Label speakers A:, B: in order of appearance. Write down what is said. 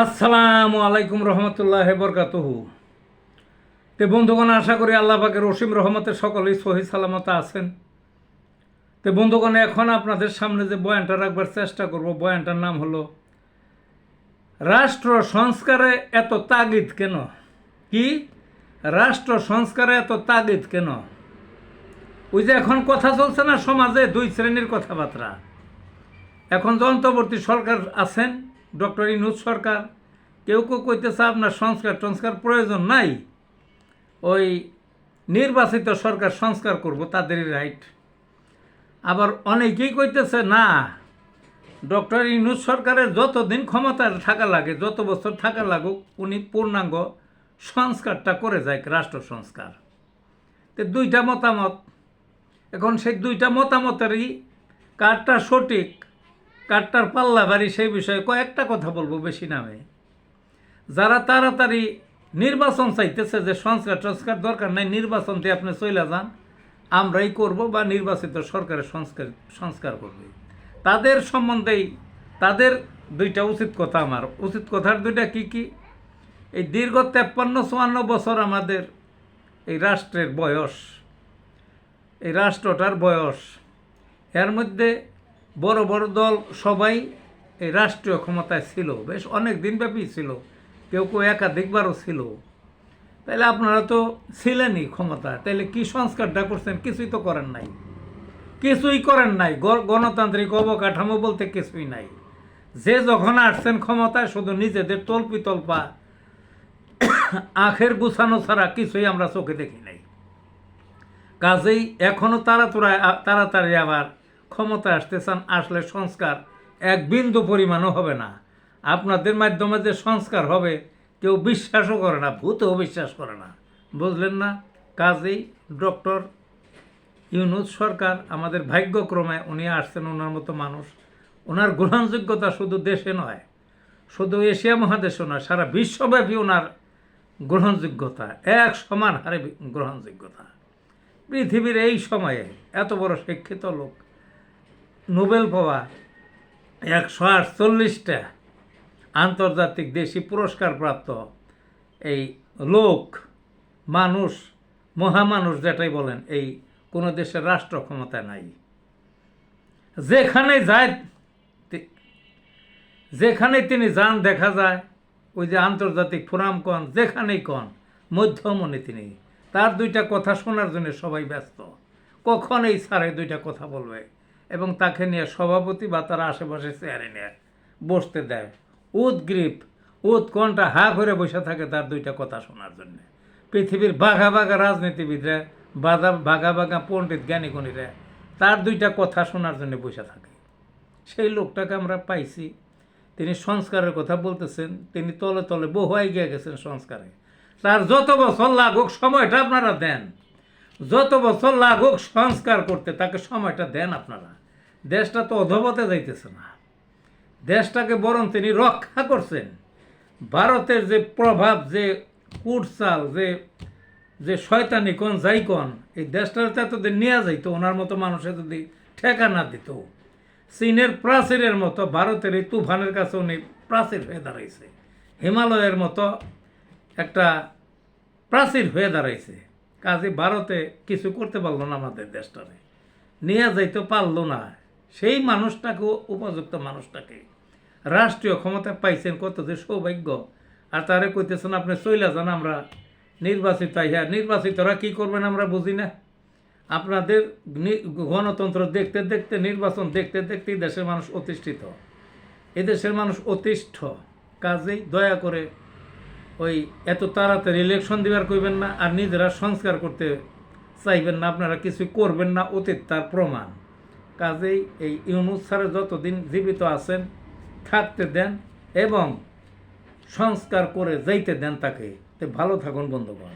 A: আসসালামু আলাইকুম রহমতুল্লাহ বরকাতহু। তে বন্ধুগণ, আশা করি আল্লাহ পাকের রসিম রহমতের সকলেই সহি সালামত আছেন। তে বন্ধুগণ, এখন আপনাদের সামনে যে বয়ানটা রাখবার চেষ্টা করব, বয়ানটার নাম হলো, রাষ্ট্র সংস্কারে এত তাগিদ কেন? কি? রাষ্ট্র সংস্কারে এত তাগিদ কেন? ওই যে এখন কথা চলছে না, সমাজে দুই শ্রেণির কথাবার্তা। এখন যে অন্তর্বর্তী সরকার আছেন ডক্টর ইনুজ সরকার। কেউ কেউ কইতেছে আপনার সংস্কার টংস্কার প্রয়োজন নাই। ওই নির্বাচিত সরকার সংস্কার করব তাদেরই রাইট আবার অনেকেই কইতেছে, না, ডক্টর ইনুজ সরকারের যতদিন ক্ষমতায় থাকা লাগে, যত বছর থাকা লাগুক, উনি পূর্ণাঙ্গ সংস্কারটা করে যায় রাষ্ট্র সংস্কার। তো দুইটা মতামত। এখন সেই দুইটা মতামতেরই কারটা সঠিক কারটার পাল্লা বাড়ি সেই বিষয়ে কয়েকটা কথা বলব বেশি নামে। যারা তাড়াতাড়ি নির্বাচন চাইতেছে যে সংস্কার টংস্কার দরকার নাই, নির্বাচন দিয়ে আপনি চলে যান, আমরাই করব বা নির্বাচিত সরকারের সংস্কার সংস্কার করবে। তাদের সম্বন্ধেই, তাদের দুইটা উচিত কথা আমার। উচিত কথার দুইটা কি কি? এই দীর্ঘ তেপ্পান্ন, চুয়ান্ন বছর আমাদের এই রাষ্ট্রের বয়স, এই রাষ্ট্রটার বয়স, এর মধ্যে বড় বড় দল সবাই এই রাষ্ট্রীয় ক্ষমতায় ছিল। বেশ অনেক দিনব্যাপী ছিল। কেউ কেউ একাধিকবারও ছিল। তাহলে আপনারা তো ছিলেনই ক্ষমতা। তাহলে কি সংস্কারটা করছেন? কিছুই তো করেন নাই। কিছুই করেন নাই। গণতান্ত্রিক অবকাঠামো বলতে কিছুই নাই। যে যখন আসছেন ক্ষমতায়, শুধু নিজেদের তল্পি তল্পা আখের গুছানো ছাড়া কিছুই আমরা চোখে দেখি নাই। কাজেই এখনও তাড়াতাড়ি তাড়াতাড়ি আবার ক্ষমতা আসতে চান আসলে সংস্কার এক বিন্দু পরিমাণও হবে না। আপনাদের মাধ্যমে যে সংস্কার হবে, কেউ বিশ্বাসও করে না, ভূতেও বিশ্বাস করে না। বুঝলেন না? কাজেই ডক্টর ইউনুস সরকার আমাদের ভাগ্যক্রমে উনি আসছেন ওনার মতো মানুষ। ওনার গ্রহণযোগ্যতা শুধু দেশে নয়, শুধু এশিয়া মহাদেশে নয়, সারা বিশ্বব্যাপী ওনার গ্রহণযোগ্যতা, এক সমান হারে গ্রহণযোগ্যতা। পৃথিবীর এই সময়ে এত বড় শিক্ষিত লোক নোবেল পাওয়া একশো আটচল্লিশটা আন্তর্জাতিক দেশি পুরস্কার প্রাপ্ত এই লোক, মানুষ, মহামানুষ যেটাই বলেন, এই কোনো দেশের রাষ্ট্র ক্ষমতা নাই। যেখানে যায় যেখানে তিনি যান দেখা যায়, ওই যে আন্তর্জাতিক ফোরাম কন, যেখানেই কন, মধ্যমণি তিনি। তার দুইটা কথা শোনার জন্য সবাই ব্যস্ত। কখন এই স্যারে দুইটা কথা বলবে। এবং তাকে নিয়ে সভাপতি বা তার আশেপাশে চেয়ারে নিয়ে বসতে দেয়। উদ্গ্রীব উৎকণ্ঠা হা করে বসে থাকে তার দুইটা কথা শোনার জন্য। পৃথিবীর বাঘা বাঘা রাজনীতিবিদরা বাঘা বাঘা বাঘা পণ্ডিত জ্ঞানীগুণীরা তার দুইটা কথা শোনার জন্য বসে থাকে। সেই লোকটাকে আমরা পাইছি। তিনি সংস্কারের কথা বলতেছেন। তিনি তলে তলে বহু এগিয়ে গেছেন সংস্কারে। তার যত বছর লাগুক সময়টা আপনারা দেন। যত বছর লাগুক সংস্কার করতে তাকে সময়টা দেন আপনারা। দেশটা তো অধবতে যাইতেছে না। দেশটাকে বরং তিনি রক্ষা করছেন। ভারতের যে প্রভাব, যে কুটচাল, যে যে শয়তানি কোন, যাই কোন, এই দেশটাতে এতদিন নিয়ে যাইতো, ওনার মতো মানুষে যদি ঠেকা না দিত। চীনের প্রাচীরের মতো, ভারতের এই তুফানের কাছে উনি প্রাচীর হয়ে দাঁড়াইছে। হিমালয়ের মতো একটা প্রাচীর হয়ে দাঁড়াইছে। কাজে ভারতে কিছু করতে পারল না আমাদের দেশটারে। নিয়ে যাইতে পারল না। সেই মানুষটাকে, উপযুক্ত মানুষটাকে। রাষ্ট্রীয় ক্ষমতা পাইছেন কত যে সৌভাগ্য। আর তারে কইতেছেন, আপনি চইলা যান, আমরা নির্বাচিত হ্যাঁ নির্বাচিতরা কি করবেন আমরা বুঝি না। আপনাদের গণতন্ত্র দেখতে দেখতে, নির্বাচন দেখতে দেখতেই দেশের মানুষ অতিষ্ঠিত। এদেশের মানুষ অতিষ্ঠ। কাজেই দয়া করে ওই এত তাড়াতাড়ি ইলেকশন দিবার কইবেন না, আর নিজেরা সংস্কার করতে চাইবেন না। আপনারা কিছু করবেন না, অতীত তার প্রমাণ। কাজেই এই ইউনুস স্যারের যতদিন জীবিত আছেন, থাকতে দেন এবং সংস্কার করে যাইতে দেন তাকে। তে ভালো থাকুন, বন্ধুগণ।